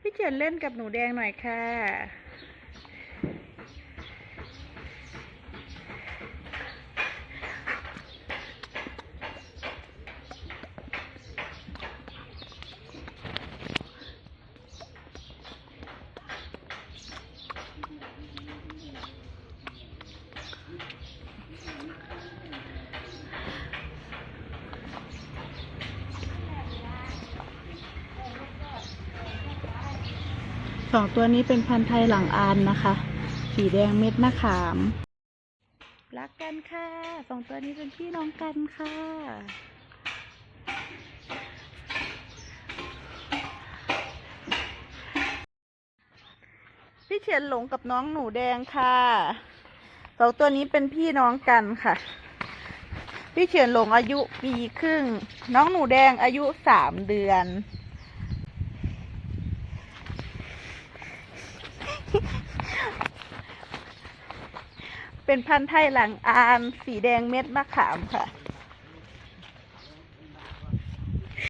พี่เจนเล่นกับหนูแดงหน่อยค่ะ สองตัวนี้เป็นพันธุ์ไทยหลังอานนะคะ สีแดงเม็ดมะขาม รักกันค่ะสองตัวนี้เป็นพี่น้องกันค่ะ พี่เฉียนหลงกับน้องหนูแดงค่ะสองตัวนี้เป็นพี่น้องกันค่ะ พี่เฉียนหลงอายุปีครึ่ง น้องหนูแดงอายุสามเดือน เป็นพันธุ์ไทยหลังอาน สีแดงเม็ดมะขามค่ะ